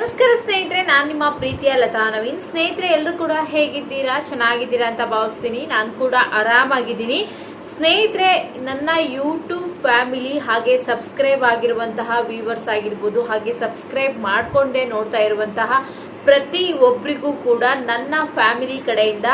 ನಮಸ್ಕಾರ ಸ್ನೇಹಿತರೆ, ನಾನು ನಿಮ್ಮ ಪ್ರೀತಿಯ ಲತಾ ನವೀನ್. ಸ್ನೇಹಿತರೆ, ಎಲ್ಲರೂ ಕೂಡ ಹೇಗಿದ್ದೀರಾ? ಚೆನ್ನಾಗಿದ್ದೀರಾ ಅಂತ ಭಾವಿಸ್ತೀನಿ. ನಾನು ಕೂಡ ಆರಾಮಾಗಿದ್ದೀನಿ. ಸ್ನೇಹಿತರೆ, ನನ್ನ ಯೂಟ್ಯೂಬ್ ಫ್ಯಾಮಿಲಿ ಹಾಗೆ ಸಬ್ಸ್ಕ್ರೈಬ್ ಆಗಿರುವಂತಹ ವ್ಯೂವರ್ಸ್ ಆಗಿರ್ಬೋದು, ಹಾಗೆ ಸಬ್ಸ್ಕ್ರೈಬ್ ಮಾಡಿಕೊಂಡೇ ನೋಡ್ತಾ ಇರುವಂತಹ ಪ್ರತಿ ಒಬ್ಬರಿಗೂ ಕೂಡ ನನ್ನ ಫ್ಯಾಮಿಲಿ ಕಡೆಯಿಂದ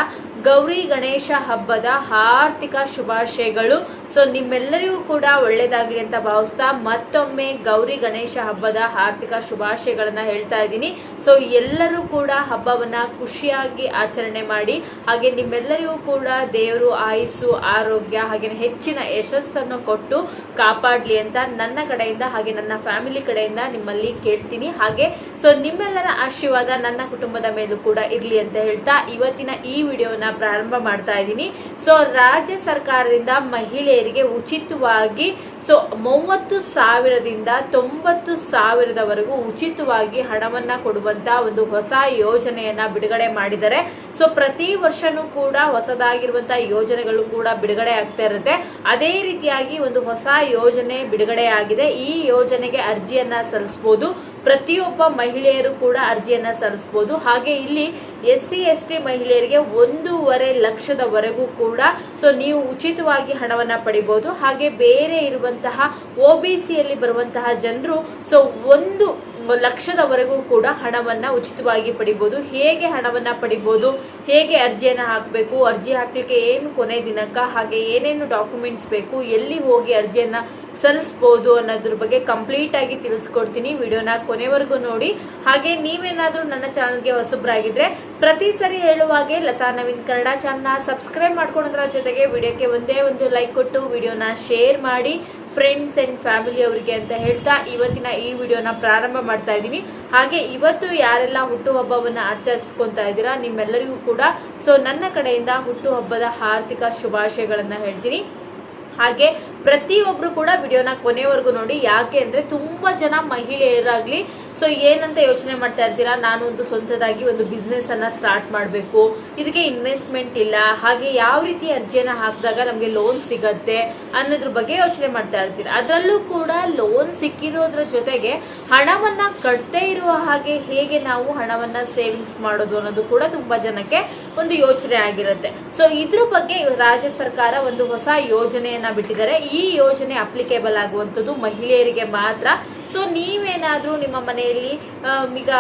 ಗೌರಿ ಗಣೇಶ ಹಬ್ಬದ ಆರ್ಥಿಕ ಶುಭಾಶಯಗಳು. ಸೊ ನಿಮ್ಮೆಲ್ಲರಿಗೂ ಕೂಡ ಒಳ್ಳೇದಾಗ್ಲಿ ಅಂತ ಭಾವಿಸ್ತಾ ಮತ್ತೊಮ್ಮೆ ಗೌರಿ ಗಣೇಶ ಹಬ್ಬದ ಆರ್ಥಿಕ ಶುಭಾಶಯಗಳನ್ನ ಹೇಳ್ತಾ ಇದ್ದೀನಿ. ಸೊ ಎಲ್ಲರೂ ಕೂಡ ಹಬ್ಬವನ್ನ ಖುಷಿಯಾಗಿ ಆಚರಣೆ ಮಾಡಿ, ಹಾಗೆ ನಿಮ್ಮೆಲ್ಲರಿಗೂ ಕೂಡ ದೇವರು ಆಯಿಸು ಆರೋಗ್ಯ ಹಾಗೆ ಹೆಚ್ಚಿನ ಯಶಸ್ಸನ್ನು ಕೊಟ್ಟು ಕಾಪಾಡ್ಲಿ ಅಂತ ನನ್ನ ಕಡೆಯಿಂದ ಹಾಗೆ ನನ್ನ ಫ್ಯಾಮಿಲಿ ಕಡೆಯಿಂದ ನಿಮ್ಮಲ್ಲಿ ಕೇಳ್ತೀನಿ. ಹಾಗೆ ಸೊ ನಿಮ್ಮೆಲ್ಲರ ಆಶೀರ್ವಾದ ನನ್ನ ಕುಟುಂಬದ ಮೇಲೂ ಕೂಡ ಇರಲಿ ಅಂತ ಹೇಳ್ತಾ ಇವತ್ತಿನ ಈ ವಿಡಿಯೋನ ಪ್ರಾರಂಭ ಮಾಡ್ತಾ ಇದ್ದೀನಿ. ಸೊ ರಾಜ್ಯ ಸರ್ಕಾರದಿಂದ ಮಹಿಳೆಯರಿಗೆ ಉಚಿತವಾಗಿ ಸೊ ಮೂವತ್ತು ಸಾವಿರದಿಂದ ತೊಂಬತ್ತು ಸಾವಿರದವರೆಗೂ ಉಚಿತವಾಗಿ ಹಣವನ್ನ ಕೊಡುವಂತ ಒಂದು ಹೊಸ ಯೋಜನೆಯನ್ನ ಬಿಡುಗಡೆ ಮಾಡಿದ್ದಾರೆ. ಸೊ ಪ್ರತಿ ವರ್ಷನೂ ಕೂಡ ಹೊಸದಾಗಿರುವಂತ ಯೋಜನೆಗಳು ಕೂಡ ಬಿಡುಗಡೆ ಆಗ್ತಾ ಇರುತ್ತೆ. ಅದೇ ರೀತಿಯಾಗಿ ಒಂದು ಹೊಸ ಯೋಜನೆ ಬಿಡುಗಡೆ ಆಗಿದೆ. ಈ ಯೋಜನೆಗೆ ಅರ್ಜಿಯನ್ನ ಸಲ್ಲಿಸಬಹುದು. ಪ್ರತಿಯೊಬ್ಬ ಮಹಿಳೆಯರು ಕೂಡ ಅರ್ಜಿಯನ್ನ ಸಲ್ಲಿಸಬಹುದು. ಹಾಗೆ ಇಲ್ಲಿ ಎಸ್ ಸಿ ಎಸ್ ಟಿ ಮಹಿಳೆಯರಿಗೆ ಒಂದೂವರೆ ಲಕ್ಷದವರೆಗೂ ಕೂಡ ಸೊ ನೀವು ಉಚಿತವಾಗಿ ಹಣವನ್ನ ಪಡಿಬಹುದು. ಹಾಗೆ ಬೇರೆ ಇರುವಂತಹ ಒ ಬಿ ಸಿಯಲ್ಲಿ ಬರುವಂತಹ ಜನರು ಸೊ ಒಂದು ಲಕ್ಷದವರೆಗೂ ಕೂಡ ಹಣವನ್ನು ಉಚಿತವಾಗಿ ಪಡಿಬೋದು. ಹೇಗೆ ಹಣವನ್ನು ಪಡಿಬೋದು? ಹೇಗೆ ಅರ್ಜಿಯನ್ನ ಹಾಕಬೇಕು? ಅರ್ಜಿ ಹಾಕಲಿಕ್ಕೆ ಏನು ಕೊನೆ ದಿನಾಂಕ? ಹಾಗೆ ಏನೇನು ಡಾಕ್ಯುಮೆಂಟ್ಸ್ ಬೇಕು? ಎಲ್ಲಿ ಹೋಗಿ ಅರ್ಜಿಯನ್ನ ಸಲ್ಲಿಸ್ಬೋದು ಅನ್ನೋದ್ರ ಬಗ್ಗೆ ಕಂಪ್ಲೀಟ್ ಆಗಿ ತಿಳಿಸ್ಕೊಡ್ತೀನಿ. ವಿಡಿಯೋನ ಕೊನೆವರೆಗೂ ನೋಡಿ. ಹಾಗೆ ನೀವೇನಾದರೂ ನನ್ನ ಚಾನಲ್ಗೆ ಹೊಸಬ್ರಾಗಿದ್ರೆ ಪ್ರತಿ ಸರಿ ಹೇಳುವಾಗೆ ಲತಾ ನವೀನ್ ಕನ್ನಡ ಚಾನಲ್ನ ಸಬ್ಸ್ಕ್ರೈಬ್ ಮಾಡ್ಕೊಂಡ್ರ ಜೊತೆಗೆ ವಿಡಿಯೋಕ್ಕೆ ಒಂದೇ ಒಂದು ಲೈಕ್ ಕೊಟ್ಟು ವಿಡಿಯೋನ ಶೇರ್ ಮಾಡಿ. ಫ್ರೆಂಡ್ಸ್ ಅಂಡ್ ಫ್ಯಾಮಿಲಿ ಅವರಿಗೆ ಅಂತ ಹೇಳ್ತಾ ಇವತ್ತಿನ ಈ ವಿಡಿಯೋನ ಪ್ರಾರಂಭ ಮಾಡ್ತಾ ಇದ್ದೀನಿ. ಹಾಗೆ ಇವತ್ತು ಯಾರೆಲ್ಲ ಹುಟ್ಟುಹಬ್ಬವನ್ನು ಆಚರಿಸ್ಕೊತಾ ಇದ್ದೀರಾ ನಿಮ್ಮೆಲ್ಲರಿಗೂ ಕೂಡ. ಸೊ ನನ್ನ ಕಡೆಯಿಂದ ಹುಟ್ಟುಹಬ್ಬದ ಆರ್ಥಿಕ ಶುಭಾಶಯಗಳನ್ನು ಹೇಳ್ತೀನಿ. ಹಾಗೆ ಪ್ರತಿಯೊಬ್ಬರು ಕೂಡ ವಿಡಿಯೋನ ಕೊನೆವರೆಗೂ ನೋಡಿ. ಯಾಕೆ ಅಂದರೆ ತುಂಬಾ ಜನ ಮಹಿಳೆಯರಾಗ್ಲಿ ಸೊ ಏನಂತ ಯೋಚನೆ ಮಾಡ್ತಾ ಇರ್ತೀರಾ? ನಾನು ಒಂದು ಸ್ವಂತದಾಗಿ ಒಂದು ಬಿಸ್ನೆಸ್ ಅನ್ನ ಸ್ಟಾರ್ಟ್ ಮಾಡಬೇಕು. ಇದಕ್ಕೆ ಇನ್ವೆಸ್ಟ್ಮೆಂಟ್ ಇಲ್ಲ. ಹಾಗೆ ಯಾವ ರೀತಿ ಅರ್ಜಿಯನ್ನ ಹಾಕಿದಾಗ ನಮಗೆ ಲೋನ್ ಸಿಗತ್ತೆ ಅನ್ನೋದ್ರ ಬಗ್ಗೆ ಯೋಚನೆ ಮಾಡ್ತಾ ಇರ್ತೀರಾ? ಅದರಲ್ಲೂ ಕೂಡ ಲೋನ್ ಸಿಕ್ಕಿರೋದ್ರ ಜೊತೆಗೆ ಹಣವನ್ನ ಕಟ್ತೇ ಇರುವ ಹಾಗೆ ಹೇಗೆ ನಾವು ಹಣವನ್ನ ಸೇವಿಂಗ್ಸ್ ಮಾಡೋದು ಅನ್ನೋದು ಕೂಡ ತುಂಬಾ ಜನಕ್ಕೆ ಒಂದು ಯೋಚನೆ ಆಗಿರುತ್ತೆ. ಸೊ ಇದ್ರ ಬಗ್ಗೆ ರಾಜ್ಯ ಸರ್ಕಾರ ಒಂದು ಹೊಸ ಯೋಜನೆಯನ್ನ ಬಿಟ್ಟಿದ್ದಾರೆ. ಈ ಯೋಜನೆ ಅಪ್ಲಿಕೇಬಲ್ ಆಗುವಂಥದ್ದು ಮಹಿಳೆಯರಿಗೆ ಮಾತ್ರ ಸೊ ನೀವೇನಾದರೂ ನಿಮ್ಮ ಮನೆಯಲ್ಲಿ ಈಗ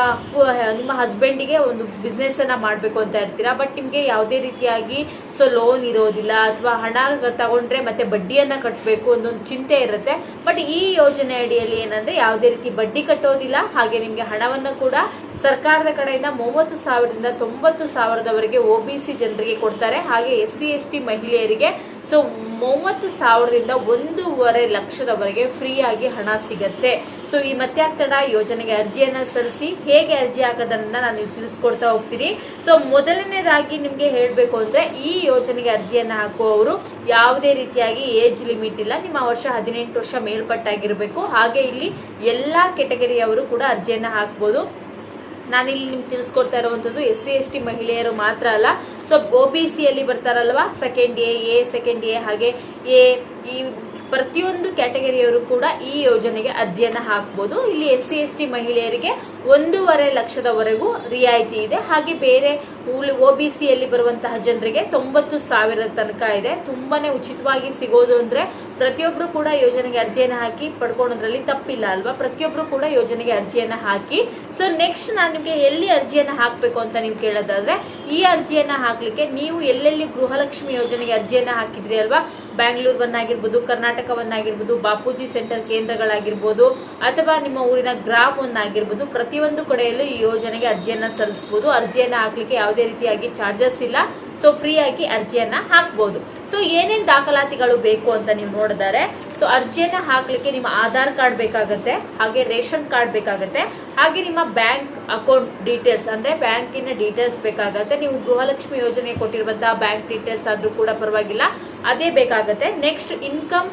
ನಿಮ್ಮ ಹಸ್ಬೆಂಡಿಗೆ ಒಂದು ಬಿಸ್ನೆಸ್ಸನ್ನು ಮಾಡಬೇಕು ಅಂತ ಇರ್ತೀರಾ? ಬಟ್ ನಿಮಗೆ ಯಾವುದೇ ರೀತಿಯಾಗಿ ಸೊ ಲೋನ್ ಇರೋದಿಲ್ಲ ಅಥವಾ ಹಣ ತಗೊಂಡ್ರೆ ಮತ್ತೆ ಬಡ್ಡಿಯನ್ನು ಕಟ್ಟಬೇಕು ಒಂದೊಂದು ಚಿಂತೆ ಇರುತ್ತೆ. ಬಟ್ ಈ ಯೋಜನೆ ಅಡಿಯಲ್ಲಿ ಏನಂದರೆ ಯಾವುದೇ ರೀತಿ ಬಡ್ಡಿ ಕಟ್ಟೋದಿಲ್ಲ. ಹಾಗೆ ನಿಮಗೆ ಹಣವನ್ನು ಕೂಡ ಸರ್ಕಾರದ ಕಡೆಯಿಂದ ಮೂವತ್ತು ಸಾವಿರದಿಂದ ತೊಂಬತ್ತು ಸಾವಿರದವರೆಗೆ ಒ ಬಿ ಸಿ ಜನರಿಗೆ ಕೊಡ್ತಾರೆ. ಹಾಗೆ ಎಸ್ ಸಿ ಎಸ್ ಟಿ ಮಹಿಳೆಯರಿಗೆ ಸೊ ಮೂವತ್ತು ಸಾವಿರದಿಂದ ಒಂದೂವರೆ ಲಕ್ಷದವರೆಗೆ ಫ್ರೀ ಆಗಿ ಹಣ ಸಿಗತ್ತೆ. ಸೊ ಈ ಮತ್ತೆ ಆಗ್ತಡ ಯೋಜನೆಗೆ ಅರ್ಜಿಯನ್ನು ಸಲ್ಲಿಸಿ, ಹೇಗೆ ಅರ್ಜಿ ಹಾಕೋದನ್ನ ನಾನು ತಿಳಿಸ್ಕೊಡ್ತಾ ಹೋಗ್ತೀನಿ. ಸೊ ಮೊದಲನೇದಾಗಿ ನಿಮಗೆ ಹೇಳಬೇಕು ಅಂದ್ರೆ, ಈ ಯೋಜನೆಗೆ ಅರ್ಜಿಯನ್ನು ಹಾಕುವವರು ಯಾವುದೇ ರೀತಿಯಾಗಿ ಏಜ್ ಲಿಮಿಟ್ ಇಲ್ಲ. ನಿಮ್ಮ ವರ್ಷ ಹದಿನೆಂಟು ವರ್ಷ ಮೇಲ್ಪಟ್ಟಾಗಿರಬೇಕು. ಹಾಗೆ ಇಲ್ಲಿ ಎಲ್ಲಾ ಕೆಟಗರಿಯವರು ಕೂಡ ಅರ್ಜಿಯನ್ನು ಹಾಕ್ಬೋದು. ನಾನಿಲ್ಲಿ ನಿಮ್ಗೆ ತಿಳಿಸ್ಕೊಡ್ತಾ ಇರುವಂತದ್ದು ಎಸ್ ಸಿ ಎಸ್ ಟಿ ಮಹಿಳೆಯರು ಮಾತ್ರ ಅಲ್ಲ. ಸೊ ಒ ಬಿ ಸಿಯಲ್ಲಿ ಬರ್ತಾರಲ್ವಾ? Second A A second A ಹಾಗೆ ಎ ಈ ಪ್ರತಿಯೊಂದು ಕ್ಯಾಟಗರಿಯವರು ಕೂಡ ಈ ಯೋಜನೆಗೆ ಅರ್ಜಿಯನ್ನು ಹಾಕ್ಬೋದು. ಇಲ್ಲಿ ಎಸ್ ಸಿ ಎಸ್ ಟಿ ಮಹಿಳೆಯರಿಗೆ ಒಂದೂವರೆ ಲಕ್ಷದವರೆಗೂ ರಿಯಾಯಿತಿ ಇದೆ. ಹಾಗೆ ಬೇರೆ ಒ ಬಿ ಸಿಯಲ್ಲಿ ಬರುವಂತಹ ಜನರಿಗೆ ತೊಂಬತ್ತು ಸಾವಿರದ ತನಕ ಇದೆ. ತುಂಬಾನೇ ಉಚಿತವಾಗಿ ಸಿಗೋದು ಅಂದ್ರೆ ಪ್ರತಿಯೊಬ್ರು ಕೂಡ ಯೋಜನೆಗೆ ಅರ್ಜಿಯನ್ನು ಹಾಕಿ ಪಡ್ಕೊಳೋದ್ರಲ್ಲಿ ತಪ್ಪಿಲ್ಲ ಅಲ್ವಾ? ಪ್ರತಿಯೊಬ್ರು ಕೂಡ ಯೋಜನೆಗೆ ಅರ್ಜಿಯನ್ನು ಹಾಕಿ. ಸೊ ನೆಕ್ಸ್ಟ್ ನಾನು ನಿಮಗೆ ಎಲ್ಲಿ ಅರ್ಜಿಯನ್ನು ಹಾಕಬೇಕು ಅಂತ ನೀವು ಕೇಳೋದಾದ್ರೆ, ಈ ಅರ್ಜಿಯನ್ನ ಹಾಕ್ಲಿಕ್ಕೆ ನೀವು ಎಲ್ಲೆಲ್ಲಿ ಗೃಹಲಕ್ಷ್ಮಿ ಯೋಜನೆಗೆ ಅರ್ಜಿಯನ್ನ ಹಾಕಿದ್ರಿ ಅಲ್ವಾ? ಬ್ಯಾಂಗ್ಳೂರ್ವನ್ನಾಗಿರ್ಬೋದು, ಕರ್ನಾಟಕವನ್ನಾಗಿರ್ಬೋದು, ಬಾಪೂಜಿ ಸೆಂಟರ್ ಕೇಂದ್ರಗಳಾಗಿರ್ಬೋದು, ಅಥವಾ ನಿಮ್ಮ ಊರಿನ ಗ್ರಾಮವನ್ನಾಗಿರ್ಬೋದು, ಪ್ರತಿಯೊಂದು ಕಡೆಯಲ್ಲೂ ಈ ಯೋಜನೆಗೆ ಅರ್ಜಿಯನ್ನ ಸಲ್ಲಿಸ್ಬೋದು. ಅರ್ಜಿಯನ್ನ ಹಾಕಲಿಕ್ಕೆ ಯಾವುದೇ ರೀತಿಯಾಗಿ ಚಾರ್ಜಸ್ ಇಲ್ಲ. ಸೊ ಫ್ರೀ ಆಗಿ ಅರ್ಜಿಯನ್ನ ಹಾಕ್ಬೋದು. ಸೊ ಏನೇನ್ ದಾಖಲಾತಿಗಳು ಬೇಕು ಅಂತ ನೀವು ನೋಡಿದರೆ ಸೊ ಅರ್ಜಿಯನ್ನ ಹಾಕ್ಲಿಕ್ಕೆ ನಿಮ್ಮ ಆಧಾರ್ ಕಾರ್ಡ್ ಬೇಕಾಗತ್ತೆ, ಹಾಗೆ ರೇಷನ್ ಕಾರ್ಡ್ ಬೇಕಾಗತ್ತೆ, ಹಾಗೆ ನಿಮ್ಮ ಬ್ಯಾಂಕ್ ಅಕೌಂಟ್ ಡೀಟೇಲ್ಸ್, ಅಂದ್ರೆ ಬ್ಯಾಂಕಿನ ಡೀಟೇಲ್ಸ್ ಬೇಕಾಗತ್ತೆ. ನೀವು ಗೃಹಲಕ್ಷ್ಮಿ ಯೋಜನೆ ಕೊಟ್ಟಿರುವಂತಹ ಬ್ಯಾಂಕ್ ಡೀಟೇಲ್ಸ್ ಆದ್ರೂ ಕೂಡ ಪರವಾಗಿಲ್ಲ, ಅದೇ ಬೇಕಾಗತ್ತೆ. ನೆಕ್ಸ್ಟ್ ಇನ್ಕಮ್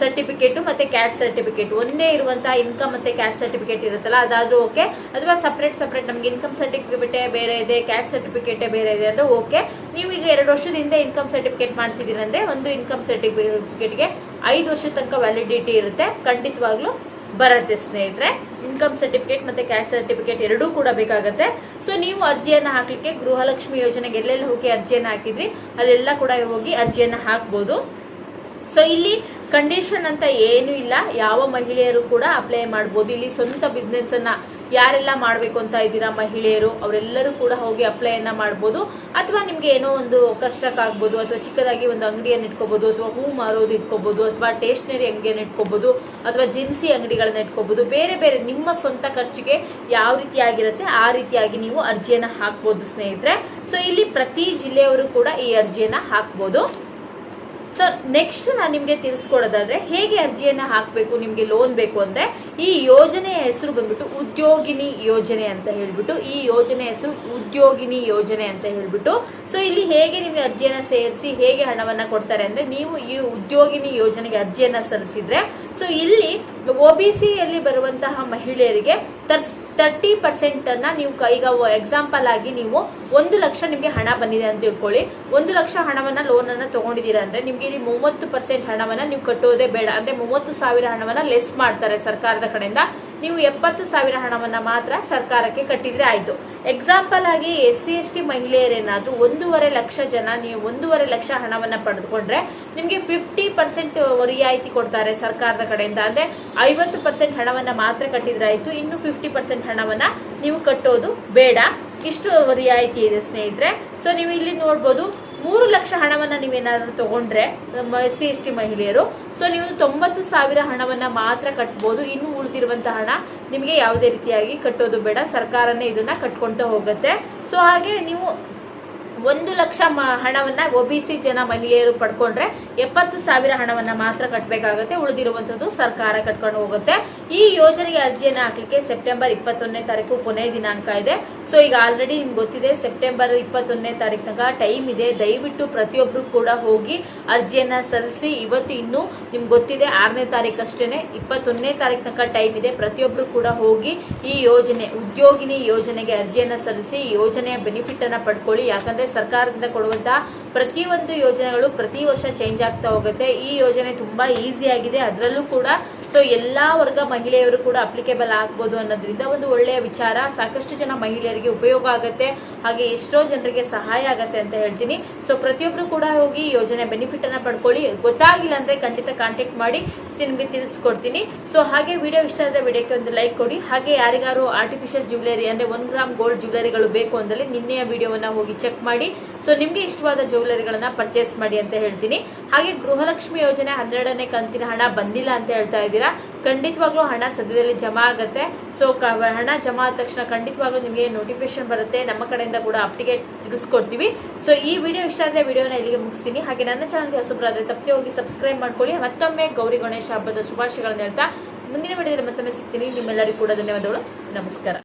ಸರ್ಟಿಫಿಕೇಟ್ ಮತ್ತೆ ಕ್ಯಾಶ್ ಸರ್ಟಿಫಿಕೇಟ್ ಒಂದೇ ಇರುವಂಥ ಇನ್ಕಮ್ ಮತ್ತೆ ಕ್ಯಾಶ್ ಸರ್ಟಿಫಿಕೇಟ್ ಇರುತ್ತಲ್ಲ, ಅದಾದರೂ ಓಕೆ ಅಥವಾ ಸಪ್ರೇಟ್ ಸಪ್ರೇಟ್ ನಮಗೆ ಇನ್ಕಮ್ ಸರ್ಟಿಫಿಕೇಟ್ ಬೇರೆ ಇದೆ ಕ್ಯಾಶ್ ಸರ್ಟಿಫಿಕೇಟ್ ಬೇರೆ ಇದೆ ಅಂದ್ರೆ ಓಕೆ ನೀವು ಈಗ ಎರಡು ವರ್ಷದಿಂದ ಇನ್ಕಮ್ ಸರ್ಟಿಫಿಕೇಟ್ ಮಾಡಿಸಿದೀರಿ ಅಂದ್ರೆ ಒಂದು ಇನ್ಕಮ್ ಸರ್ಟಿಫಿಕೇಟ್ಗೆ ಐದು ವರ್ಷ ತನಕ ವ್ಯಾಲಿಡಿಟಿ ಇರುತ್ತೆ. ಖಂಡಿತವಾಗ್ಲೂ ಬರುತ್ತೆ ಸ್ನೇಹಿತರೆ. ಇನ್ಕಮ್ ಸರ್ಟಿಫಿಕೇಟ್ ಮತ್ತೆ ಕ್ಯಾಶ್ ಸರ್ಟಿಫಿಕೇಟ್ ಎರಡೂ ಕೂಡ ಬೇಕಾಗುತ್ತೆ. ಸೊ ನೀವು ಅರ್ಜಿಯನ್ನ ಹಾಕಲಿಕ್ಕೆ ಗೃಹಲಕ್ಷ್ಮಿ ಯೋಜನೆಗೆ ಎಲ್ಲೆಲ್ಲಿ ಹೋಗಿ ಅರ್ಜಿಯನ್ನ ಹಾಕಿದ್ರಿ, ಅಲ್ಲೆಲ್ಲ ಕೂಡ ಹೋಗಿ ಅರ್ಜಿಯನ್ನ ಹಾಕ್ಬೋದು. ಸೊ ಇಲ್ಲಿ ಕಂಡೀಷನ್ ಅಂತ ಏನೂ ಇಲ್ಲ. ಯಾವ ಮಹಿಳೆಯರು ಕೂಡ ಅಪ್ಲೈ ಮಾಡ್ಬೋದು. ಇಲ್ಲಿ ಸ್ವಂತ ಬಿಸ್ನೆಸ್ ಅನ್ನ ಯಾರೆಲ್ಲ ಮಾಡಬೇಕು ಅಂತ ಇದ್ದೀರಾ ಮಹಿಳೆಯರು, ಅವರೆಲ್ಲರೂ ಕೂಡ ಹೋಗಿ ಅಪ್ಲೈ ಅನ್ನ ಮಾಡ್ಬೋದು. ಅಥವಾ ನಿಮ್ಗೆ ಏನೋ ಒಂದು ಕಷ್ಟಕ್ಕಾಗ್ಬೋದು, ಅಥವಾ ಚಿಕ್ಕದಾಗಿ ಒಂದು ಅಂಗಡಿಯನ್ನು ಇಟ್ಕೋಬಹುದು ಅಥವಾ ಹೂ ಮಾರೋದು ಇಟ್ಕೋಬಹುದು ಅಥವಾ ಸ್ಟೇಷನರಿ ಅಂಗಡಿಯನ್ನು ಇಟ್ಕೋಬಹುದು ಅಥವಾ ಜಿನ್ಸಿ ಅಂಗಡಿಗಳನ್ನ ಇಟ್ಕೋಬಹುದು ಬೇರೆ ಬೇರೆ ನಿಮ್ಮ ಸ್ವಂತ ಖರ್ಚಿಗೆ ಯಾವ ರೀತಿಯಾಗಿರುತ್ತೆ ಆ ರೀತಿಯಾಗಿ ನೀವು ಅರ್ಜಿಯನ್ನ ಹಾಕ್ಬೋದು ಸ್ನೇಹಿತರೆ. ಸೊ ಇಲ್ಲಿ ಪ್ರತಿ ಜಿಲ್ಲೆಯವರು ಕೂಡ ಈ ಅರ್ಜಿಯನ್ನ ಹಾಕ್ಬೋದು. ಸೊ ನೆಕ್ಸ್ಟ್ ನಾನು ನಿಮಗೆ ತಿಳಿಸ್ಕೊಡೋದಾದ್ರೆ ಹೇಗೆ ಅರ್ಜಿಯನ್ನ ಹಾಕಬೇಕು ನಿಮಗೆ ಲೋನ್ ಬೇಕು ಅಂದ್ರೆ ಈ ಯೋಜನೆಯ ಹೆಸರು ಬಂದ್ಬಿಟ್ಟು ಉದ್ಯೋಗಿನಿ ಯೋಜನೆ ಅಂತ ಹೇಳ್ಬಿಟ್ಟು ಈ ಯೋಜನೆ ಹೆಸರು ಉದ್ಯೋಗಿನಿ ಯೋಜನೆ ಅಂತ ಹೇಳ್ಬಿಟ್ಟು ಸೊ ಇಲ್ಲಿ ಹೇಗೆ ನಿಮಗೆ ಅರ್ಜಿಯನ್ನ ಸೇರಿಸಿ ಹೇಗೆ ಹಣವನ್ನ ಕೊಡ್ತಾರೆ ಅಂದ್ರೆ ನೀವು ಈ ಉದ್ಯೋಗಿನಿ ಯೋಜನೆಗೆ ಅರ್ಜಿಯನ್ನ ಸಲ್ಲಿಸಿದ್ರೆ ಸೊ ಇಲ್ಲಿ ಒ ಬಿ ಯಲ್ಲಿ ಬರುವಂತಹ ಮಹಿಳೆಯರಿಗೆ ತರ್ಸ್ ತರ್ಟಿ ಪರ್ಸೆಂಟ್ ಅನ್ನ ನೀವು ಈಗ ಎಕ್ಸಾಂಪಲ್ ಆಗಿ ನೀವು ಒಂದು ಲಕ್ಷ ನಿಮಗೆ ಹಣ ಬಂದಿದೆ ಅಂತ ತಿಳ್ಕೊಳ್ಳಿ. ಒಂದು ಲಕ್ಷ ಹಣವನ್ನ ಲೋನ್ ಅನ್ನ ತಗೊಂಡಿದ್ದೀರಾ ಅಂದ್ರೆ ನಿಮ್ಗೆ ಇಲ್ಲಿ ಮೂವತ್ತು ಪರ್ಸೆಂಟ್ ಹಣವನ್ನ ನೀವು ಕಟ್ಟೋದೇ ಬೇಡ. ಅಂದ್ರೆ ಮೂವತ್ತು ಸಾವಿರ ಹಣವನ್ನ ಲೆಸ್ ಮಾಡ್ತಾರೆ ಸರ್ಕಾರದ ಕಡೆಯಿಂದ. ನೀವು ಎಪ್ಪತ್ತು ಸಾವಿರ ಹಣವನ್ನ ಮಾತ್ರ ಸರ್ಕಾರಕ್ಕೆ ಕಟ್ಟಿದ್ರೆ ಆಯ್ತು. ಎಕ್ಸಾಂಪಲ್ ಆಗಿ ಎಸ್ ಸಿ, ಎಸ್ ಟಿ ಮಹಿಳೆಯರೇನಾದ್ರೂ ಒಂದೂವರೆ ಲಕ್ಷ ಜನ, ನೀವು ಒಂದೂವರೆ ಲಕ್ಷ ಹಣವನ್ನ ಪಡೆದುಕೊಂಡ್ರೆ ನಿಮ್ಗೆ ಫಿಫ್ಟಿ ಪರ್ಸೆಂಟ್ ರಿಯಾಯಿತಿ ಕೊಡ್ತಾರೆ ಸರ್ಕಾರದ ಕಡೆಯಿಂದ. ಅಂದ್ರೆ ಐವತ್ತು ಪರ್ಸೆಂಟ್ ಹಣವನ್ನ ಮಾತ್ರ ಕಟ್ಟಿದ್ರೆ ಆಯ್ತು, ಇನ್ನು ಫಿಫ್ಟಿ ಪರ್ಸೆಂಟ್ ಹಣವನ್ನ ನೀವು ಕಟ್ಟೋದು ಬೇಡ. ಇಷ್ಟು ರಿಯಾಯಿತಿ ಇದೆ ಸ್ನೇಹಿತರೆ. ಸೊ ನೀವು ಇಲ್ಲಿ ನೋಡ್ಬೋದು ಮೂರು ಲಕ್ಷ ಹಣವನ್ನ ನೀವೇನಾದ್ರೂ ತಗೊಂಡ್ರೆ ಎಸ್ ಸಿ ಎಸ್ ಟಿ ಮಹಿಳೆಯರು. ಸೊ ನೀವು ತೊಂಬತ್ತು ಸಾವಿರ ಹಣವನ್ನ ಮಾತ್ರ ಕಟ್ಬೋದು. ಇನ್ನು ಉಳಿದಿರುವಂತಹ ಹಣ ನಿಮಗೆ ಯಾವುದೇ ರೀತಿಯಾಗಿ ಕಟ್ಟೋದು ಬೇಡ. ಸರ್ಕಾರನೇ ಇದನ್ನ ಕಟ್ಕೊಂತ ಹೋಗುತ್ತೆ. ಸೊ ಹಾಗೆ ನೀವು ಒಂದು ಲಕ್ಷ ಮ- ಹಣವನ್ನ ಒ ಬಿ ಸಿ ಜನ ಮಹಿಳೆಯರು ಪಡ್ಕೊಂಡ್ರೆ ಎಪ್ಪತ್ತು ಸಾವಿರ ಹಣವನ್ನ ಮಾತ್ರ ಕಟ್ಟಬೇಕಾಗುತ್ತೆ ಉಳಿದಿರುವಂತದ್ದು ಸರ್ಕಾರ ಕಟ್ಕೊಂಡು ಹೋಗುತ್ತೆ. ಈ ಯೋಜನೆಗೆ ಅರ್ಜಿಯನ್ನ ಹಾಕಲಿಕ್ಕೆ ಸೆಪ್ಟೆಂಬರ್ ಇಪ್ಪತ್ತೊಂದನೇ ತಾರೀಕು ಕೊನೆಯ ದಿನಾಂಕ ಇದೆ. ಸೊ ಈಗ ಆಲ್ರೆಡಿ ನಿಮ್ಗೆ ಗೊತ್ತಿದೆ, ಸೆಪ್ಟೆಂಬರ್ ಇಪ್ಪತ್ತೊಂದನೇ ತಾರೀಕು ತನಕ ಟೈಮ್ ಇದೆ. ದಯವಿಟ್ಟು ಪ್ರತಿಯೊಬ್ಬರು ಕೂಡ ಹೋಗಿ ಅರ್ಜಿಯನ್ನ ಸಲ್ಲಿಸಿ. ಇವತ್ತು ಇನ್ನು ನಿಮ್ಗೆ ಗೊತ್ತಿದೆ, ಆರನೇ ತಾರೀಕು ಅಷ್ಟೇನೆ, ಇಪ್ಪತ್ತೊಂದನೇ ತಾರೀಕು ಟೈಮ್ ಇದೆ. ಪ್ರತಿಯೊಬ್ರು ಕೂಡ ಹೋಗಿ ಈ ಯೋಜನೆ, ಉದ್ಯೋಗಿನಿ ಯೋಜನೆಗೆ ಅರ್ಜಿಯನ್ನ ಸಲ್ಲಿಸಿ ಯೋಜನೆಯ ಬೆನಿಫಿಟ್ ಅನ್ನ ಪಡ್ಕೊಳ್ಳಿ. ಯಾಕಂದ್ರೆ ಸರ್ಕಾರದಿಂದ ಕೊಡುವಂತಹ ಪ್ರತಿಯೊಂದು ಯೋಜನೆಗಳು ಪ್ರತಿ ವರ್ಷ ಚೇಂಜ್ ಆಗ್ತಾ ಹೋಗುತ್ತೆ. ಈ ಯೋಜನೆ ತುಂಬಾ ಈಸಿ ಆಗಿದೆ. ಅದರಲ್ಲೂ ಕೂಡ ಸೊ ಎಲ್ಲಾ ವರ್ಗ ಮಹಿಳೆಯರು ಕೂಡ ಅಪ್ಲಿಕೇಬಲ್ ಆಗ್ಬೋದು ಅನ್ನೋದ್ರಿಂದ ಒಂದು ಒಳ್ಳೆಯ ವಿಚಾರ. ಸಾಕಷ್ಟು ಜನ ಮಹಿಳೆಯರಿಗೆ ಉಪಯೋಗ ಆಗುತ್ತೆ. ಹಾಗೆ ಎಷ್ಟೋ ಜನರಿಗೆ ಸಹಾಯ ಆಗತ್ತೆ ಅಂತ ಹೇಳ್ತೀನಿ. ಸೊ ಪ್ರತಿಯೊಬ್ರು ಕೂಡ ಹೋಗಿ ಯೋಜನೆ ಬೆನಿಫಿಟ್ ಅನ್ನ ಪಡ್ಕೊಳ್ಳಿ. ಗೊತ್ತಾಗಿಲ್ಲ ಅಂದ್ರೆ ಖಂಡಿತ ಕಾಂಟ್ಯಾಕ್ಟ್ ಮಾಡಿ. ನಿಮಗೆ ತಿಳಿಸ್ಕೊಡ್ತೀನಿ ಸೊ ಹಾಗೆ ವಿಡಿಯೋ ಇಷ್ಟ ಆದ್ರೆ ವಿಡಿಯೋಕ್ಕೆ ಒಂದು ಲೈಕ್ ಕೊಡಿ. ಹಾಗೆ ಯಾರಿಗಾರು ಆರ್ಟಿಫಿಷಿಯಲ್ ಜ್ಯುವೆಲರಿ ಅಂದ್ರೆ ಒನ್ ಗ್ರಾಮ್ ಗೋಲ್ಡ್ ಜ್ಯುವೆಲರಿಗಳು ಬೇಕು ಅಂದಲ್ಲಿ ನಿನ್ನೆಯ ವಿಡಿಯೋವನ್ನ ಹೋಗಿ ಚೆಕ್ ಮಾಡಿ. ಸೊ ನಿಮಗೆ ಇಷ್ಟವಾದ ಜ್ಯುವೆಲರಿಗಳನ್ನ ಪರ್ಚೇಸ್ ಮಾಡಿ ಅಂತ ಹೇಳ್ತೀನಿ. ಹಾಗೆ ಗೃಹಲಕ್ಷ್ಮಿ ಯೋಜನೆ ಹನ್ನೆರಡನೇ ಕಂತಿನ ಹಣ ಬಂದಿಲ್ಲ ಅಂತ ಹೇಳ್ತಾ ಇದ್ದೀರಾ. ಖಂಡಿತವಾಗ್ಲೂ ಹಣ ಸದ್ಯದಲ್ಲಿ ಜಮಾ ಆಗುತ್ತೆ. ಸೊ ಹಣ ಜಮಾ ಆದ ತಕ್ಷಣ ಖಂಡಿತವಾಗ್ಲೂ ನಿಮಗೆ ನೋಟಿಫಿಕೇಶನ್ ಬರುತ್ತೆ. ನಮ್ಮ ಕಡೆಯಿಂದ ಕೂಡ ಅಪ್ಡೇಟ್ ತಿಳಿಸ್ಕೊಡ್ತೀವಿ ಸೊ ಈ ವಿಡಿಯೋ ಇಷ್ಟ ಆದರೆ ವಿಡಿಯೋನ ಇಲ್ಲಿಗೆ ಮುಗಿಸ್ತೀನಿ. ಹಾಗೆ ನನ್ನ ಚಾನಲ್ಗೆ ಹೊಸಬ್ರಾದ್ರೆ ತಪ್ಪದೆ ಹೋಗಿ ಸಬ್ಸ್ಕ್ರೈಬ್ ಮಾಡ್ಕೊಳ್ಳಿ. ಮತ್ತೊಮ್ಮೆ ಗೌರಿ ಗಣೇಶ ಹಬ್ಬದ ಶುಭಾಶಯಗಳನ್ನ ಹೇಳ್ತಾ ಮುಂದಿನ ವಿಡಿಯೋದಲ್ಲಿ ಮತ್ತೊಮ್ಮೆ ಸಿಗ್ತೀನಿ. ನಿಮ್ಮೆಲ್ಲರಿಗೂ ಕೂಡ ಧನ್ಯವಾದಗಳು. ನಮಸ್ಕಾರ.